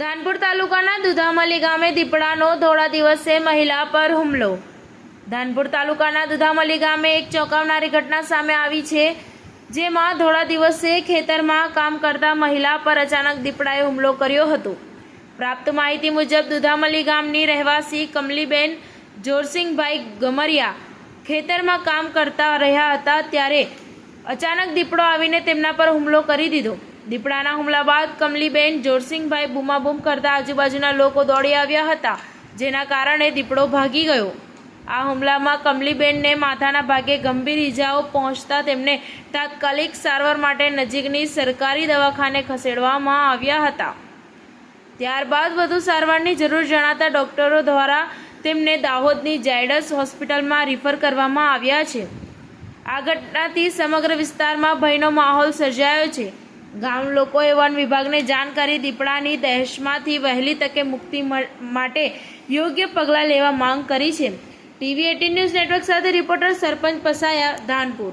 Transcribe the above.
ધાનપુર તાલુકાના દુધામલી ગામે દીપડાનો થોડા દિવસે મહિલા પર હુમલો. ધાનપુર તાલુકાના દુધામલી ગામે એક ચોંકાવનારી ઘટના સામે આવી છે, જેમાં થોડા દિવસે ખેતરમાં કામ કરતા મહિલા પર અચાનક દીપડાએ હુમલો કર્યો હતો. પ્રાપ્ત માહિતી મુજબ દુધામલી ગામની રહેવાસી કમલીબેન જોરસિંહભાઈ ગમરિયા ખેતરમાં કામ કરતા રહ્યા હતા, ત્યારે અચાનક દીપડો આવીને તેમના પર હુમલો કરી દીધો. દીપડાના હુમલા બાદ કમલીબેન જોરસિંહભાઈ બૂમાબૂમ કરતા આજુબાજુના લોકો દોડી આવ્યા હતા, જેના કારણે દીપડો ભાગી ગયો. આ હુમલામાં કમલીબેનને માથાના ભાગે ગંભીર ઈજાઓ પહોંચતા તેમને તાત્કાલિક સારવાર માટે નજીકની સરકારી દવાખાને ખસેડવામાં આવ્યા હતા. ત્યારબાદ વધુ સારવારની જરૂર જણાતા ડોક્ટરો દ્વારા તેમને દાહોદની જાયડસ હોસ્પિટલમાં રિફર કરવામાં આવ્યા છે. આ ઘટનાથી સમગ્ર વિસ્તારમાં ભયનો માહોલ સર્જાયો છે. ગામ લોકોએ વન વિભાગને જાણ કરી દીપડાની દહેશમાંથી વહેલી તકે મુક્તિ માટે યોગ્ય પગલાં લેવા માંગ કરી છે. ટીવી એટીન ન્યૂઝ નેટવર્ક સાથે રિપોર્ટર સરપંચ પસાયા ધાનપુર.